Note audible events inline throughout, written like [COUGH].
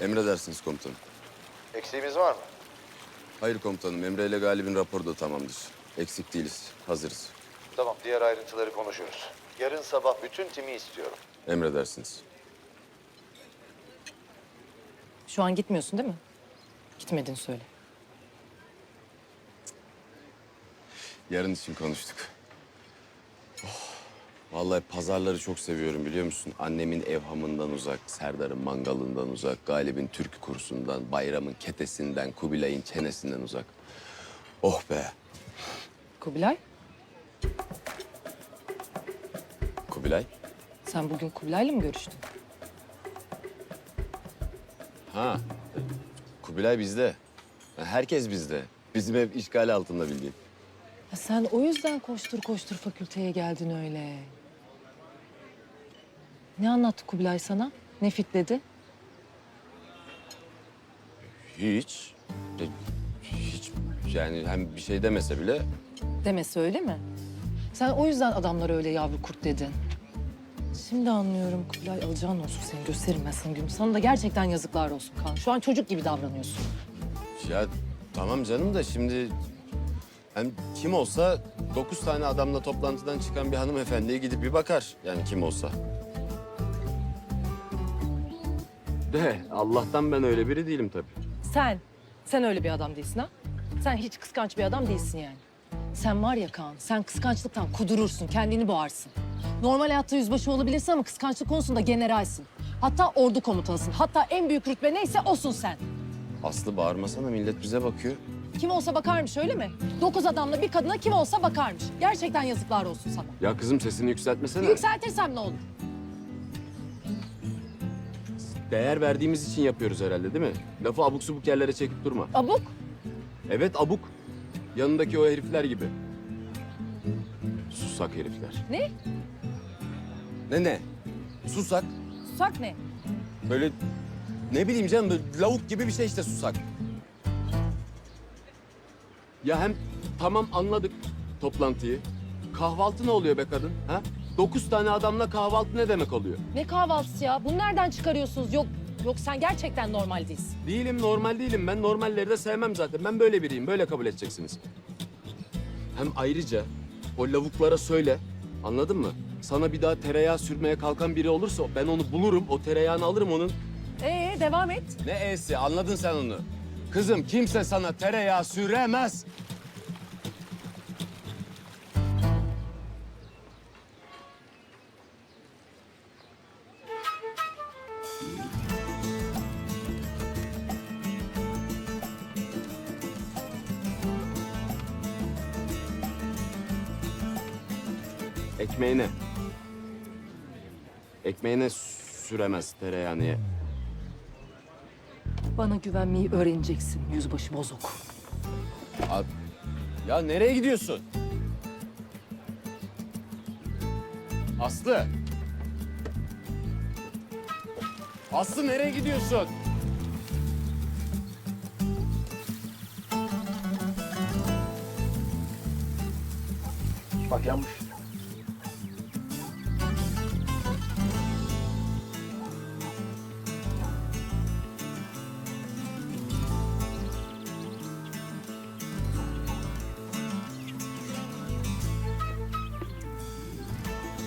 Emredersiniz komutanım. Eksiğimiz var mı? Hayır komutanım, Emre ile Galip'in raporu da tamamdır. Eksik değiliz, hazırız. Tamam, diğer ayrıntıları konuşuruz. Yarın sabah bütün timi istiyorum. Emredersiniz. Şu an gitmiyorsun değil mi? Gitmedin söyle. Yarın için konuştuk. Oh, vallahi pazarları çok seviyorum biliyor musun? Annemin evhamından uzak, Serdar'ın mangalından uzak, Galip'in türkü kursundan, Bayram'ın ketesinden, Kubilay'ın çenesinden uzak. Oh be! Kubilay, Kubilay? sen bugün Kubilay'la mı görüştün? Ha, Kubilay bizde. Herkes bizde. Bizim ev işgal altında bildiğin. Ya sen o yüzden koştur koştur fakülteye geldin öyle. Ne anlattı Kubilay sana? Ne fitledi? Hiç. E, Hiç. Yani hem bir şey demese bile Demesi öyle mi? Sen o yüzden adamlara öyle yavru kurt dedin. Şimdi anlıyorum Kubilay alacağın olsun seni gösteririm ben sana günü. Sana da gerçekten yazıklar olsun Kaan. Şu an çocuk gibi davranıyorsun. Ya tamam canım da şimdi hem kim olsa dokuz tane adamla toplantıdan çıkan bir hanımefendiye gidip bir bakar. Yani kim olsa. De Allah'tan ben öyle biri değilim tabii. Sen, sen öyle bir adam değilsin ha? Sen hiç kıskanç bir adam değilsin yani. Sen var ya Kaan, sen kıskançlıktan kudurursun, kendini boğarsın. Normal hayatta yüzbaşı olabilirsin ama kıskançlık konusunda generalsin. Hatta ordu komutanısın. Hatta en büyük rütbe neyse osun sen. Aslı bağırmasana millet bize bakıyor. Kim olsa bakarmış öyle mi? Dokuz adamla bir kadına kim olsa bakarmış. Gerçekten yazıklar olsun sana. Ya kızım sesini yükseltmesene. Yükseltirsem ne olur? Değer verdiğimiz için yapıyoruz herhalde değil mi? Lafı abuk subuk yerlere çekip durma. Abuk. Evet abuk. Yanındaki o herifler gibi. Susak herifler. Ne? Ne ne? Susak. Susak ne? Böyle ne bileyim canım böyle lavuk gibi bir şey işte susak. Ya hem tamam anladık toplantıyı. Kahvaltı ne oluyor be kadın? Ha? Dokuz tane adamla kahvaltı ne demek oluyor? Ne kahvaltısı ya? Bunu nereden çıkarıyorsunuz? Yok, yok sen gerçekten normal değilsin. Değilim, normal değilim. Ben normalleri de sevmem zaten. Ben böyle biriyim. Böyle kabul edeceksiniz. Hem ayrıca o lavuklara söyle. Anladın mı? Sana bir daha tereyağı sürmeye kalkan biri olursa ben onu bulurum. O tereyağını alırım onun. Ee devam et. Ne e'si? Anladın sen onu. Kızım kimse sana tereyağı süremez. Ekmeğine. Ekmeğine süremez tereyağını. Bana güvenmeyi öğreneceksin yüzbaşı bozuk. Abi, ya nereye gidiyorsun? Aslı. Aslı nereye gidiyorsun? Bak yanmış.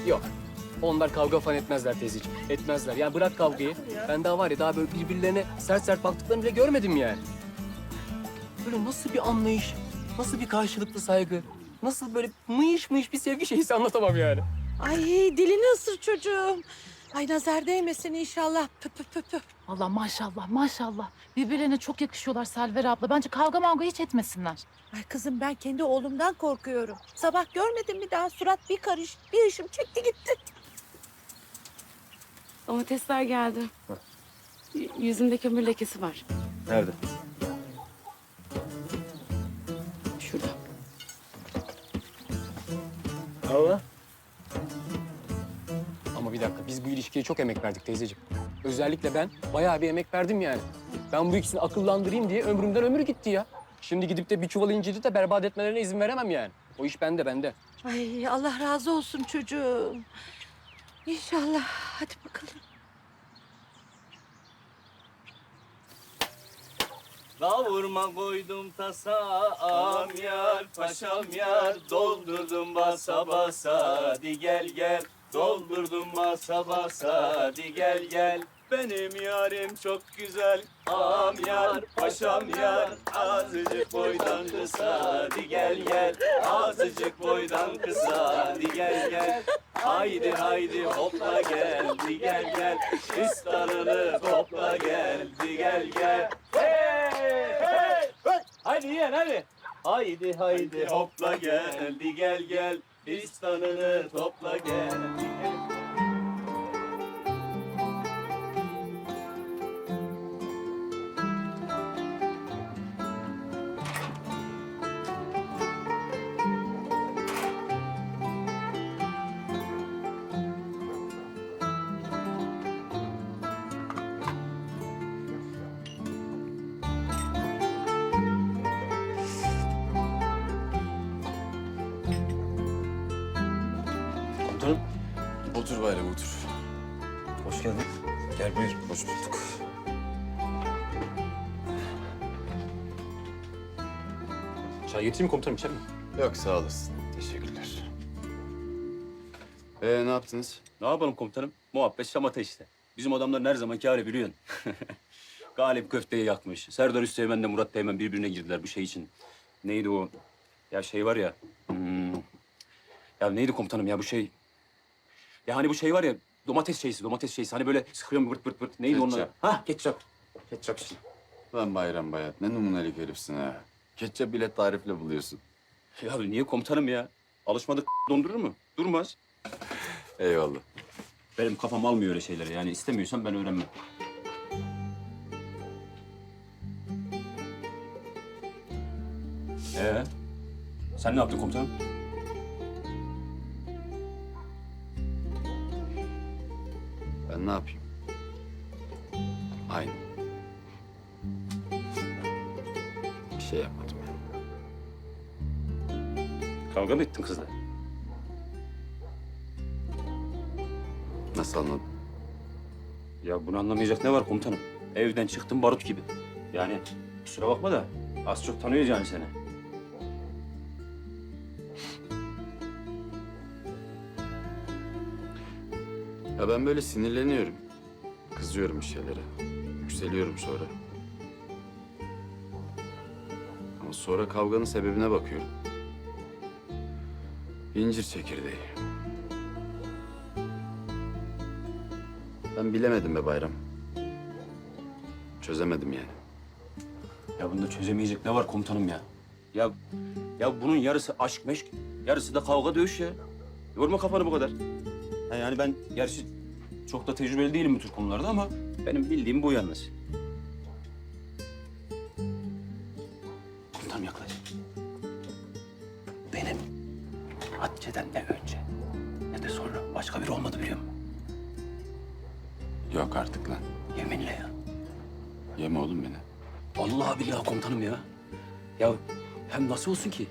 Yok. Onlar kavga falan etmezler teyzeciğim. Etmezler. Yani bırak kavgayı. Ben daha var ya daha böyle birbirlerine sert sert baktıklarını bile görmedim yani. Böyle nasıl bir anlayış, nasıl bir karşılıklı saygı, nasıl böyle mıyış mıyış bir sevgi şeysi anlatamam yani. Ay dilini ısır çocuğum. Ay nazar değmesin inşallah. Pü pü pü pü. Allah maşallah maşallah. Birbirlerine çok yakışıyorlar Selver abla. Bence kavga mavga hiç etmesinler. Ay kızım ben kendi oğlumdan korkuyorum. Sabah görmedim mi daha surat bir karış bir ışım çekti gitti. Domatesler geldi. Y- Yüzümde kömür lekesi var. Nerede? Şurada. Allah. Ama bir dakika biz bu ilişkiye çok emek verdik teyzeciğim. Özellikle ben bayağı bir emek verdim yani. Ben bu ikisini akıllandırayım diye ömrümden ömür gitti ya. Şimdi gidip de bir çuval inciri de berbat etmelerine izin veremem yani. O iş bende bende. Ay Allah razı olsun çocuğum. İnşallah hadi bakalım. Kavurma koydum tasa am yar paşam yar doldurdum basa basa hadi gel gel doldurdum basa basa hadi gel gel. Benim yarim çok güzel. Am yar paşam yar. Azıcık boydan kısa hadi gel gel. Azıcık boydan kısa hadi gel gel. Haydi haydi hopla geldi gel gel. İstanını topla geldi gel gel. Hey hey hey. Haydi yiyen hadi. Haydi haydi hopla geldi gel gel İstanını topla gel Komutanım Otur Bayram otur. hoş geldin. Gel buyur. Hoş bulduk. Çay getireyim mi komutanım içer mi? Yok sağ olasın. Teşekkürler. Ee ne yaptınız? Ne yapalım komutanım? Muhabbet şamata işte. Bizim adamlar her zamanki hali biliyorsun. [LAUGHS] Galip köfteyi yakmış. Serdar Üsteğmen de Murat Teğmen birbirine girdiler bu şey için. Neydi o? Ya şey var ya. hmm, Ya neydi komutanım ya bu şey? Ya hani bu şey var ya domates şeysi, domates şeysi. Hani böyle sıkıyorum vırt vırt vırt. Neydi onlar? Ketçap. Ha ketçap. Ketçap işte. Lan Bayram Bayat ne numunelik herifsin ha. Ketçap bile tarifle buluyorsun. Ya niye komutanım ya? Alışmadık [LAUGHS] dondurur mu? Durmaz. Eyvallah. Benim kafam almıyor öyle şeyleri. Yani istemiyorsan ben öğrenmem. Ee, sen ne yaptın komutanım? Ben ne yapayım? Aynı. Bir şey yapmadım yani. Kavga mı ettin kızla? Nasıl anladın? Ya bunu anlamayacak ne var komutanım? Evden çıktım barut gibi. Yani kusura bakma da az çok tanıyoruz yani seni. Ya ben böyle sinirleniyorum. Kızıyorum bir şeylere. Yükseliyorum sonra. Ama sonra kavganın sebebine bakıyorum. İncir çekirdeği. Ben bilemedim be Bayram. Çözemedim yani. Ya bunda çözemeyecek ne var komutanım ya? Ya ya bunun yarısı aşk meşk, yarısı da kavga dövüş ya. Yorma kafanı bu kadar. Ha yani ben gerçi çok da tecrübeli değilim bu tür konularda ama benim bildiğim bu yalnız. Komutanım yaklaş. Benim Hatice'den ne önce ne de sonra başka biri olmadı biliyor musun? Yok artık lan. Yeminle ya. Yeme oğlum beni. Vallahi billahi komutanım ya. Ya hem nasıl olsun ki?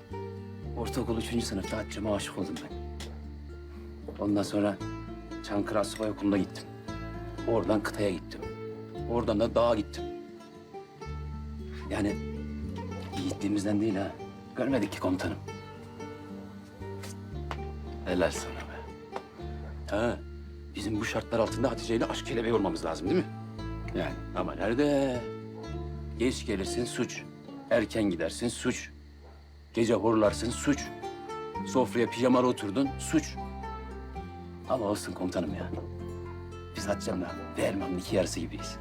Ortaokul üçüncü sınıfta Hatice'me aşık oldum ben. Ondan sonra Çankırı Asubay Okulu'na gittim. Oradan kıtaya gittim. Oradan da dağa gittim. Yani yiğitliğimizden değil ha. Görmedik ki komutanım. Helal sana be. Ha, bizim bu şartlar altında Hatice ile aşk kelebeği olmamız lazım değil mi? Yani Ama nerede? Geç gelirsin suç. Erken gidersin suç. Gece horlarsın suç. Sofraya pijamalı oturdun suç. Ama olsun komutanım ya. Biz Hatice'mle elmanın iki yarısı gibiyiz.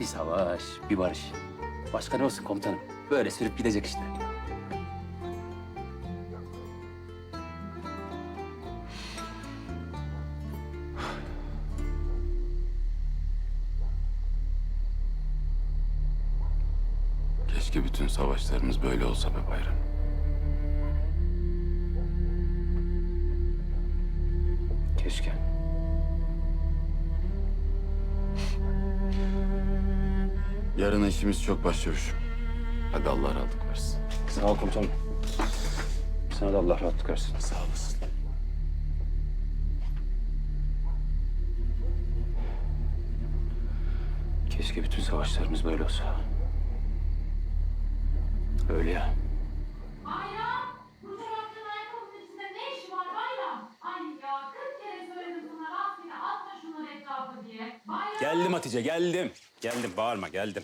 Bir savaş, bir barış. Başka ne olsun komutanım? Böyle sürüp gidecek işte. keşke bütün savaşlarımız böyle olsa be Bayram. Yarın işimiz çok başçavuşum. Hadi Allah rahatlık versin. Sağ ol komutanım. Sana da Allah rahatlık versin. Sağ olasın. Keşke bütün savaşlarımız böyle olsa. Öyle ya. Bayram! Bu çorapların ayakkabının içinde ne işi var Bayram? Ay ya 40 kere söyledim sana rastgele atma şunları etrafa diye. Bayram! Geldim Hatice, geldim. Geldim, bağırma, geldim.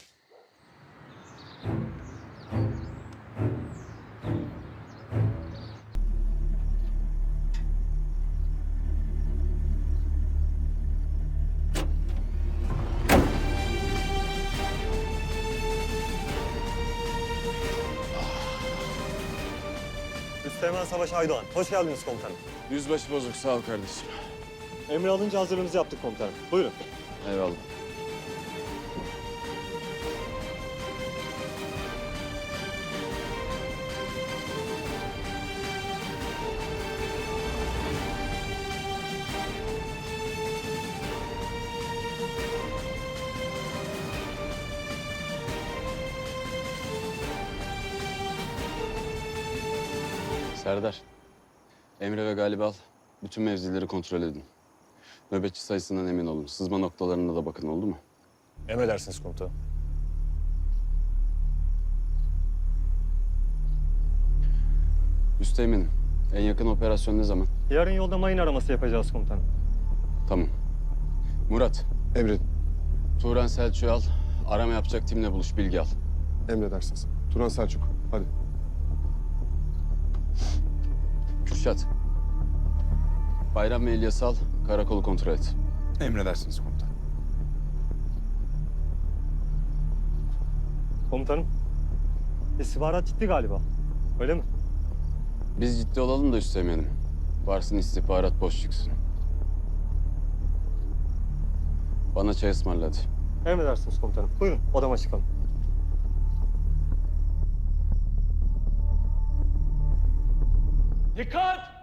Üsteğmen Savaş Aydoğan. Hoş geldiniz komutanım. Yüzbaşı bozuk sağ ol kardeşim. Emri alınca hazırlığınızı yaptık komutanım. Buyurun. Eyvallah. Emre ve Galip al. Bütün mevzileri kontrol edin. Nöbetçi sayısından emin olun. Sızma noktalarına da bakın oldu mu? Emredersiniz komutanım. Üsteğmenim, en yakın operasyon ne zaman? Yarın yolda mayın araması yapacağız komutanım. Tamam. Murat, Emredin. Turan Selçuk'u al. Arama yapacak timle buluş, bilgi al. Emredersiniz. Turan Selçuk. Hadi. Bayram ve İlyas'ı al. Karakolu kontrol et. Emredersiniz komutan. Komutanım. İstihbarat ciddi galiba. Öyle mi? Biz ciddi olalım da Üsteğmenim. Varsın istihbarat boş çıksın. Bana çay ısmarla hadi. Emredersiniz komutanım. Buyurun odama çıkalım. Dikkat!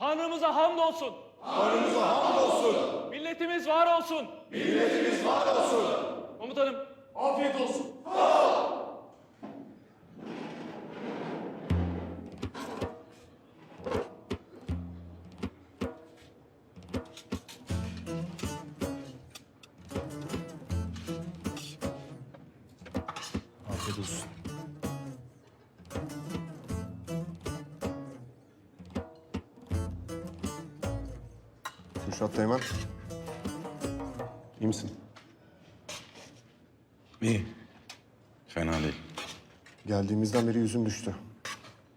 Tanrımıza hamdolsun. Tanrımıza hamdolsun. Milletimiz var olsun. Milletimiz var olsun. Komutanım. Afiyet olsun. Afiyet Teğmen. İyi misin? İyi. Fena değil. Geldiğimizden beri yüzün düştü.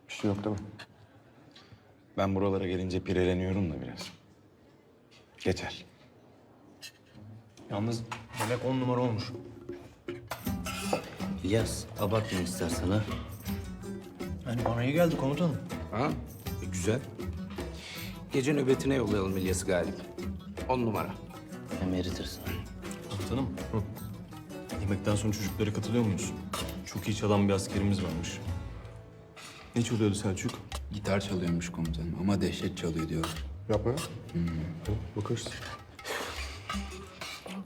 Bir şey yok değil mi? Ben buralara gelince pireleniyorum da biraz. Geçer. Yalnız demek on numara olmuş. İlyas abartma istersen ha. Yani bana iyi geldi komutanım. Ha? E, güzel. Gece nöbetine yollayalım İlyas'ı Galip. On numara. Emeritirsin. Komutanım. Yemekten sonra çocuklara katılıyor muyuz? Çok iyi çalan bir askerimiz varmış. Ne çalıyordu Selçuk? Gitar çalıyormuş komutanım ama dehşet çalıyor diyor. Yapma ya. Bakarız.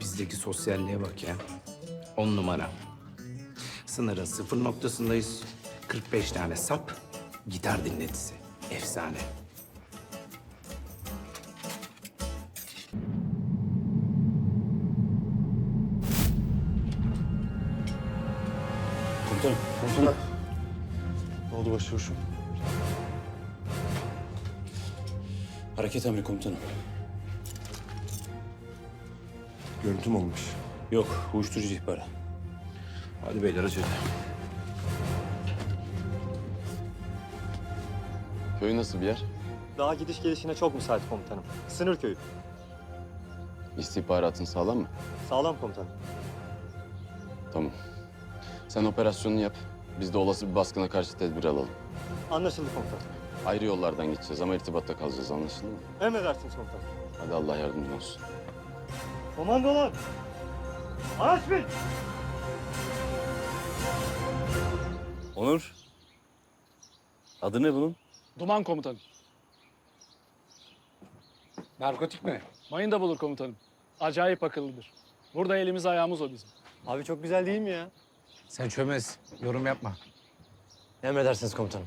Bizdeki sosyalliğe bak ya. On numara. Sınırın sıfır noktasındayız. 45 tane sap, gitar dinletisi. Efsane. Komutanım. Komutanım. Ne oldu başçavuşum? Hareket emri komutanım. Görüntüm olmuş. Yok, uyuşturucu ihbarı. Hadi beyler acele. Köy nasıl bir yer? Daha gidiş gelişine çok müsait komutanım. Sınır köyü. İstihbaratın sağlam mı? Sağlam komutanım. Tamam. Sen operasyonunu yap. Biz de olası bir baskına karşı tedbir alalım. Anlaşıldı komutanım. Ayrı yollardan gideceğiz ama irtibatta kalacağız anlaşıldı mı? Emredersiniz komutanım. Hadi Allah yardımcın olsun. Komandolar! Araç bin! Onur. Adı ne bunun? Duman komutanım. Narkotik mi? Mayın da bulur komutanım. Acayip akıllıdır. Burada elimiz ayağımız o bizim. Abi çok güzel değil mi ya? Sen çömez. Yorum yapma. Emredersiniz komutanım.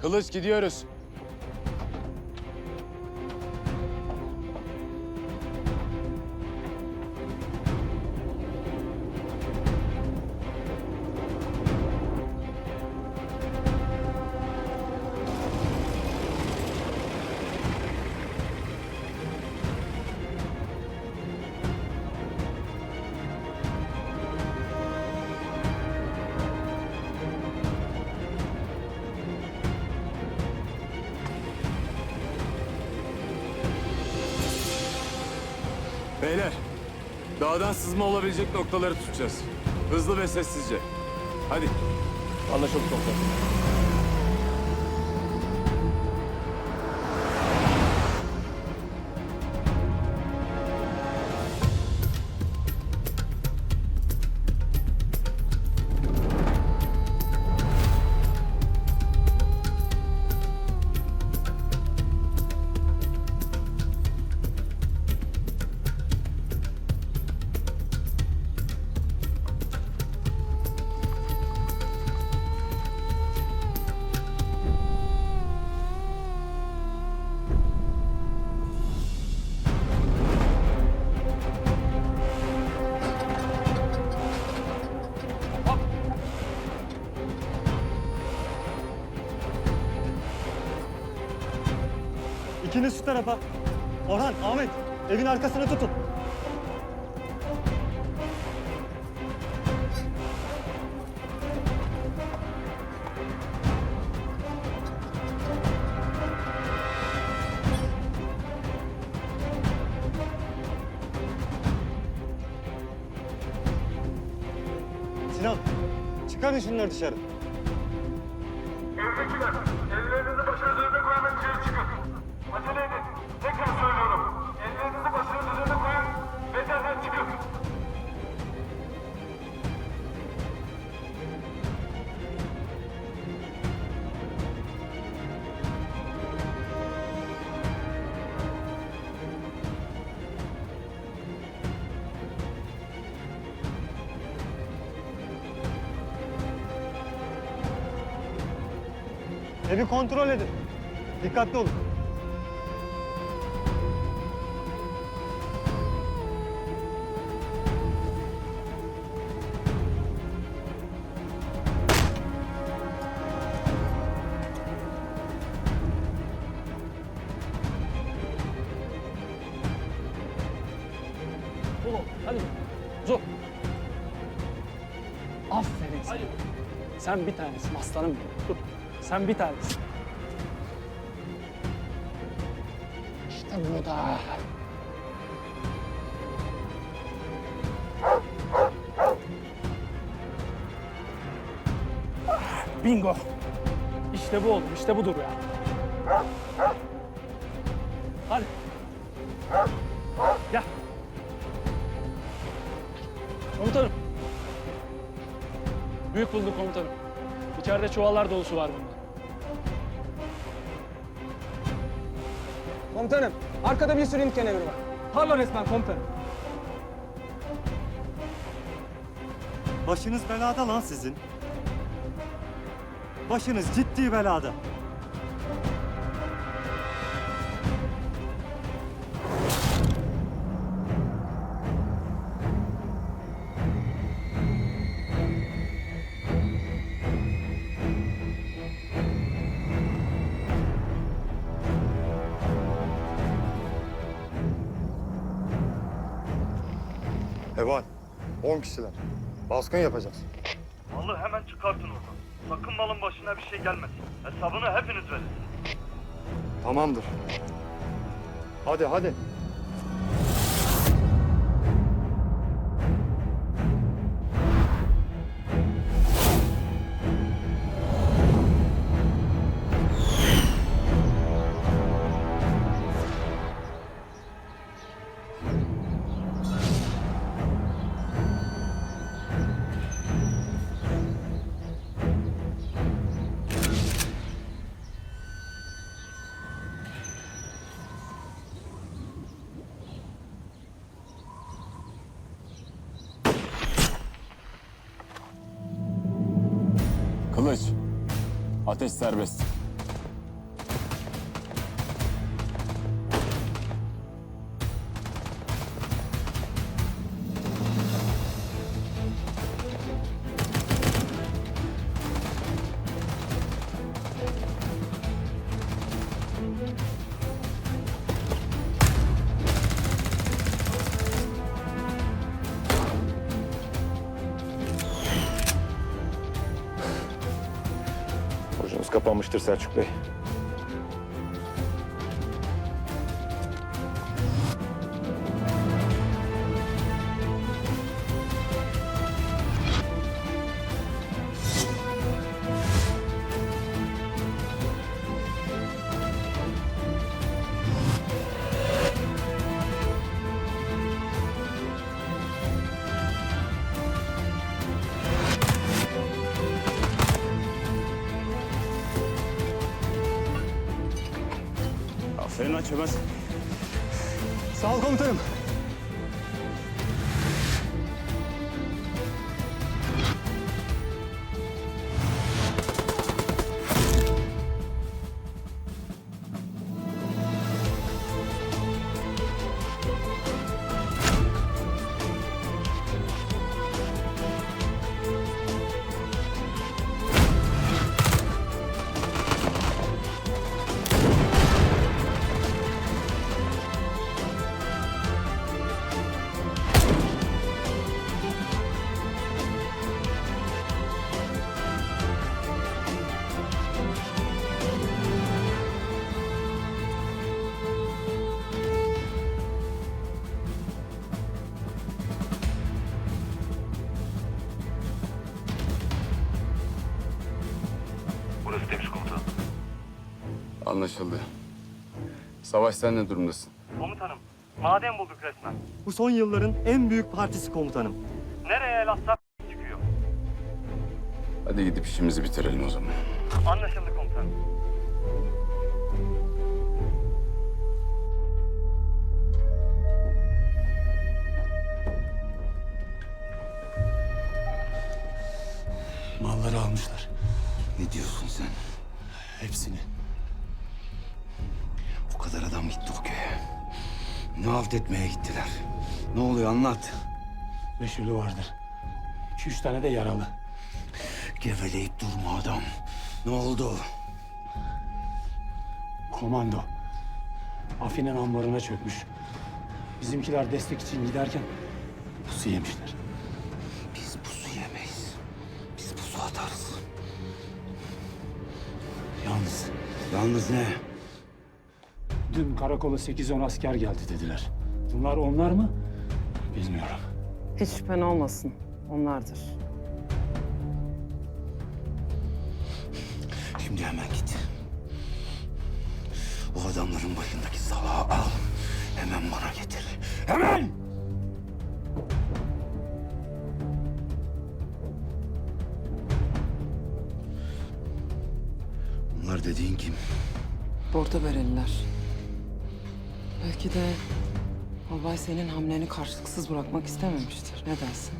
Kılıç gidiyoruz. Beyler, dağdan sızma olabilecek noktaları tutacağız. Hızlı ve sessizce. Hadi. Anlaşıldı komutanım. İkiniz şu tarafa. Orhan, Ahmet, evin arkasını tutun. Sinan, çıkarın şunları dışarı. Evdekiler, ellerinizi koyun ve dışarı çıkın. Acele edin. Tekrar söylüyorum. Ellerinizi başınızın koyun derhal çıkın. Evi kontrol edin. Dikkatli olun. Sen bir tanesin aslanım benim. Dur. Sen bir tanesin. İşte bu da. Bingo. İşte bu oğlum, işte budur ya. Hadi. Büyük bulduk komutanım. İçeride çuvallar dolusu var bunda. Komutanım, arkada bir sürü imkan var. Tarla resmen komutanım. Başınız belada lan sizin. Başınız ciddi belada. 10 kişiler. Baskın yapacağız. Malı hemen çıkartın oradan. Sakın malın başına bir şey gelmesin. Hesabını hepiniz verin. Tamamdır. Hadi hadi. Ateş serbest. Kapanmıştır Selçuk Bey. Çömez. Sağ ol komutanım. Anlaşıldı. Savaş sen ne durumdasın? Komutanım, maden bulduk resmen. Bu son yılların en büyük partisi komutanım. Nereye el atsak çıkıyor. Hadi gidip işimizi bitirelim o zaman. Anlaşıldı etmeye gittiler? Ne oluyor anlat. Beş ölü vardır. İki üç tane de yaralı. Geveleyip durma adam. Ne oldu? Komando. Afi'nin ambarına çökmüş. Bizimkiler destek için giderken pusu yemişler. Biz pusu yemeyiz. Biz pusu atarız. Yalnız Yalnız ne? Dün karakola 8-10 asker geldi dediler. Bunlar onlar mı? Bilmiyorum. Hiç şüphen olmasın. Onlardır. Şimdi hemen git. O adamların başındaki salağı al. Hemen bana getir. Hemen! Bunlar dediğin kim? Bordo bereliler. Belki de albay senin hamleni karşılıksız bırakmak istememiştir. Ne dersin?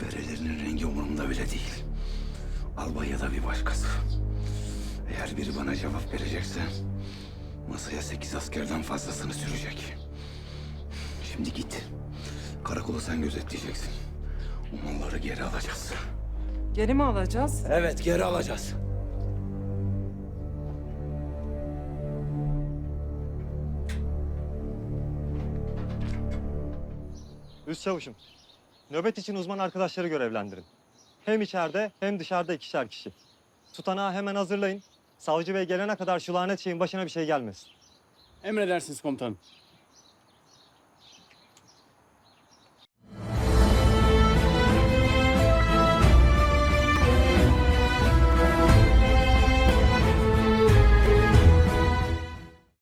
Berelerinin rengi umurumda bile değil. Albay ya da bir başkası. Eğer biri bana cevap verecekse... ...masaya sekiz askerden fazlasını sürecek. Şimdi git. Karakolu sen gözetleyeceksin. O malları geri alacağız. Geri mi alacağız? Evet, geri alacağız. Üst çavuşum. Nöbet için uzman arkadaşları görevlendirin. Hem içeride hem dışarıda ikişer kişi. Tutanağı hemen hazırlayın. Savcı bey gelene kadar şu lanet şeyin başına bir şey gelmesin. Emredersiniz komutanım.